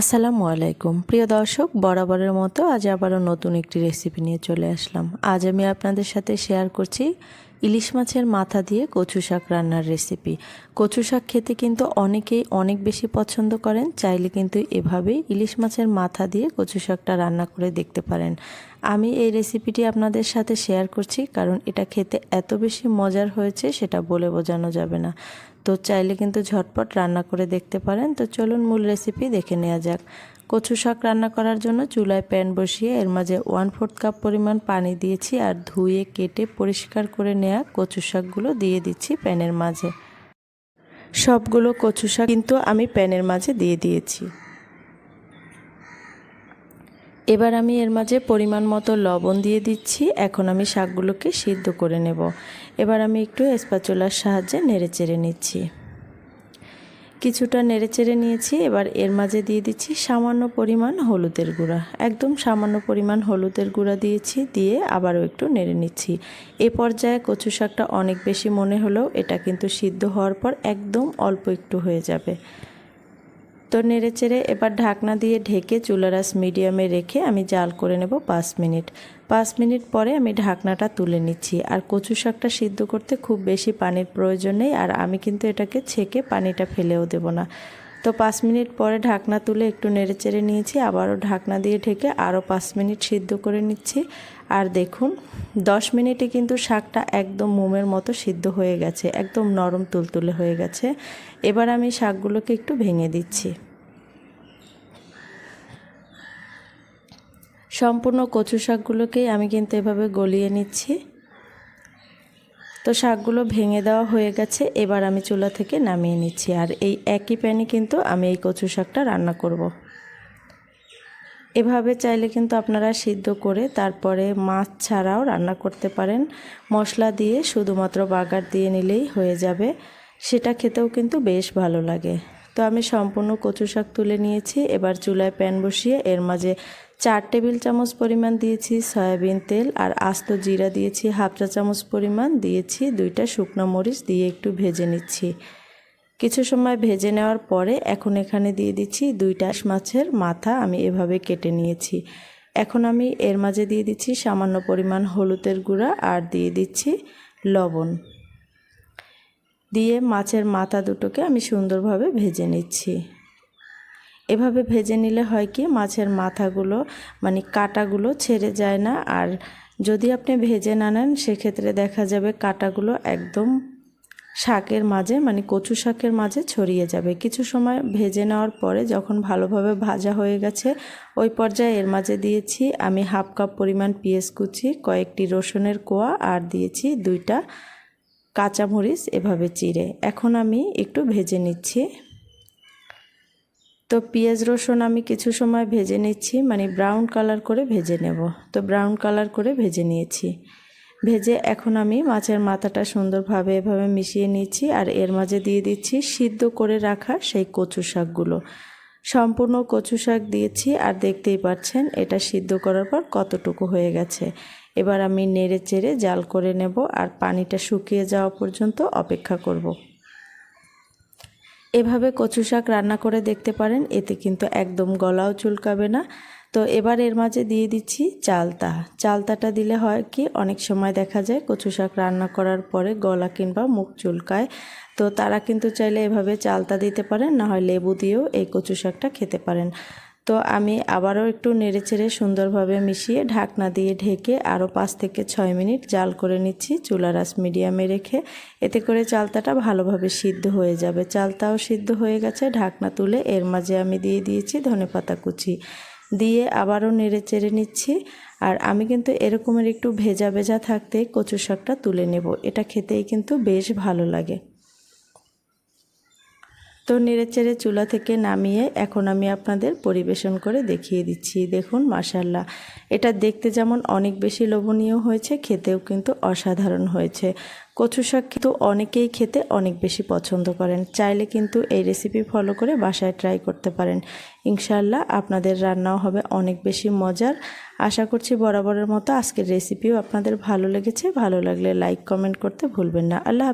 আসসালামু আলাইকুম। প্রিয় দর্শক, বরাবরের মতো আজ আবারও নতুন একটি রেসিপি নিয়ে চলে আসলাম। আজ আমি আপনাদের সাথে শেয়ার করছি ইলিশ মাছের মাথা দিয়ে কচু শাক রান্নার রেসিপি কচু শাক খেতে কিন্তু অনেকেই অনেক বেশি পছন্দ করেন, চাইলে কিন্তু এভাবেই ইলিশ মাছের মাথা দিয়ে কচু শাকটা রান্না করে দেখতে পারেন। আমি এই রেসিপিটি আপনাদের সাথে শেয়ার করছি কারণ এটা খেতে এত বেশি মজার হয়েছে সেটা বলে বোঝানো যাবে না। তো চাইলে কিন্তু ঝটপট রান্না করে দেখতে পারেন। তো চলুন মূল রেসিপি দেখে নেওয়া যাক। কচু শাক রান্না করার জন্য চুলায় প্যান বসিয়ে এর মাঝে ওয়ান ফোর্থ কাপ পরিমাণ পানি দিয়েছি আর ধুয়ে কেটে পরিষ্কার করে নেওয়া কচু শাকগুলো দিয়ে দিচ্ছি প্যানের মাঝে। সবগুলো কচু শাক কিন্তু আমি প্যানের মাঝে দিয়ে দিয়েছি। এবার আমি এর মাঝে পরিমাণ মতো লবণ দিয়ে দিচ্ছি। এখন আমি শাকগুলোকে সিদ্ধ করে নেব। এবার আমি একটু স্প্যাচুলার সাহায্যে নেড়ে চেড়ে নিচ্ছি। কিছুটা নেড়েচেড়ে নিয়েছি, এবার এর মাঝে দিয়ে দিচ্ছি সামান্য পরিমাণ হলুদের গুঁড়া। একদম সামান্য পরিমাণ হলুদের গুঁড়া দিয়েছি, দিয়ে আবারও একটু নেড়ে নিচ্ছি। এ পর্যায়ে কচু শাকটা অনেক বেশি মনে হলেও এটা কিন্তু সিদ্ধ হওয়ার পর একদম অল্প একটু হয়ে যাবে। তো নেড়ে চেড়ে এবার ঢাকনা দিয়ে ঢেকে চুলারাস মিডিয়ামে রেখে আমি জাল করে নেব পাঁচ মিনিট। পাঁচ মিনিট পরে আমি ঢাকনাটা তুলে নিচ্ছি। আর কচু শাকটা সিদ্ধ করতে খুব বেশি পানির প্রয়োজন নেই, আর আমি কিন্তু এটাকে ছেঁকে পানিটা ফেলেও দেব না। তো পাঁচ মিনিট পরে ঢাকনা তুলে একটু নেড়ে চেড়ে নিয়েছি, আবারও ঢাকনা দিয়ে ঢেকে আরও পাঁচ মিনিট সিদ্ধ করে নিচ্ছি। আর দেখুন, দশ মিনিটে কিন্তু শাকটা একদম মোমের মতো সিদ্ধ হয়ে গেছে, একদম নরম তুলতুলে হয়ে গেছে। এবার আমি শাকগুলোকে একটু ভেঙে দিচ্ছি। সম্পূর্ণ কচু শাকগুলোকেই আমি কিন্তু এভাবে গলিয়ে নিচ্ছি। তো শাকগুলো ভেঙে দেওয়া হয়ে গেছে, এবার আমি চুলা থেকে নামিয়ে নিচ্ছি। আর এই একই প্যানে কিন্তু আমি এই কচু শাকটা রান্না করব। এভাবে চাইলে কিন্তু আপনারা সিদ্ধ করে তারপরে মাছ ছাড়াও রান্না করতে পারেন। মশলা দিয়ে শুধুমাত্র বাগার দিয়ে নিলেই হয়ে যাবে, সেটা খেতেও কিন্তু বেশ ভালো লাগে। তো আমি সম্পূর্ণ কচু শাক তুলে নিয়েছি, এবার চুলায় প্যান বসিয়ে এর মাঝে চার টেবিল চামচ পরিমাণ দিয়েছি সয়াবিন তেল আর আস্ত জিরা দিয়েছি হাফ চা চামচ পরিমাণ, দিয়েছি দুইটা শুকনো মরিচ দিয়ে একটু ভেজে নিচ্ছি। কিছু সময় ভেজে নেওয়ার পরে এখন এখানে দিয়ে দিচ্ছি দুইটা মাছের মাথা, আমি এভাবে কেটে নিয়েছি। এখন আমি এর মাঝে দিয়ে দিচ্ছি সামান্য পরিমাণ হলুদের গুঁড়া আর দিয়ে দিচ্ছি লবণ। দিয়ে মাছের মাথা দুটোকে আমি সুন্দরভাবে ভেজে নিচ্ছি। এভাবে ভেজে নিলে হয় কি, মাছের মাথাগুলো মানে কাটাগুলো ছেড়ে যায় না। আর যদি আপনি ভেজে না নেন, সেক্ষেত্রে দেখা যাবে কাটাগুলো একদম শাকের মাঝে মানে কচু শাকের মাঝে ছড়িয়ে যাবে। কিছু সময় ভেজে নেওয়ার পরে যখন ভালোভাবে ভাজা হয়ে গেছে, ওই পর্যায়ে এর মাঝে দিয়েছি আমি হাফ কাপ পরিমাণ পেঁয়াজ কুচি, কয়েকটি রসুনের কোয়া, আর দিয়েছি দুইটা কাঁচামরিচ, এভাবে চিড়ে। এখন আমি একটু ভেজে নিচ্ছি। তো পেঁয়াজ, রসুন আমি কিছু সময় ভেজে নিচ্ছি মানে ব্রাউন কালার করে ভেজে নেব। তো ব্রাউন কালার করে ভেজে নিয়েছি। ভেজে এখন আমি মাছের মাথাটা সুন্দরভাবে এভাবে মিশিয়ে নিচ্ছি আর এর মাঝে দিয়ে দিচ্ছি সিদ্ধ করে রাখা সেই কচু শাকগুলো। সম্পূর্ণ কচু শাক দিয়েছি আর দেখতেই পাচ্ছেন এটা সিদ্ধ করার পর কতটুকু হয়ে গেছে। এবার আমি নেড়ে চেড়ে জাল করে নেব আর পানিটা শুকিয়ে যাওয়া পর্যন্ত অপেক্ষা করব। এভাবে কচু শাক রান্না করে দেখতে পারেন, এতে কিন্তু একদম গলাও চুলকাবে না। তো এবার এর মাঝে দিয়ে দিচ্ছি চালতা। চালতাটা দিলে হয় কি, অনেক সময় দেখা যায় কচু শাক রান্না করার পরে গলা কিংবা মুখ চুলকায়। তো তারা কিন্তু চাইলে এভাবে চালতা দিতে পারেন, না হয় লেবু দিয়েও এই কচু শাকটা খেতে পারেন। তো আমি আবারও একটু নেড়েচেড়ে সুন্দরভাবে মিশিয়ে ঢাকনা দিয়ে ঢেকে আরও পাঁচ থেকে ছয় মিনিট জাল করে নিচ্ছি চুলারাস মিডিয়ামে রেখে। এতে করে চালতাটা ভালোভাবে সিদ্ধ হয়ে যাবে। চালতাও সিদ্ধ হয়ে গেছে। ঢাকনা তুলে এর মাঝে আমি দিয়ে দিয়েছি ধনে পাতা কুচি। দিয়ে আবারও নেড়ে চেড়ে নিচ্ছি। আর আমি কিন্তু এরকমের একটু ভেজা ভেজা থাকতে কচু শাকটা তুলে নেব। এটা খেতেই কিন্তু বেশ ভালো লাগে। তো নেড়েচেড়ে চুলা থেকে নামিয়ে এখন আমি আপনাদের পরিবেশন করে দেখিয়ে দিচ্ছি। দেখুন মাসাল্লাহ এটা দেখতে যেমন অনেক বেশি লোভনীয় হয়েছে, খেতেও কিন্তু অসাধারণ হয়েছে। কচু শাক কিন্তু অনেকেই খেতে অনেক বেশি পছন্দ করেন। চাইলে কিন্তু এই রেসিপি ফলো করে বাসায় ট্রাই করতে পারেন। ইনশাল্লাহ আপনাদের রান্নাও হবে অনেক বেশি মজার। আশা করছি বরাবরের মতো আজকের রেসিপিও আপনাদের ভালো লেগেছে। ভালো লাগলে লাইক কমেন্ট করতে ভুলবেন না। আল্লাহ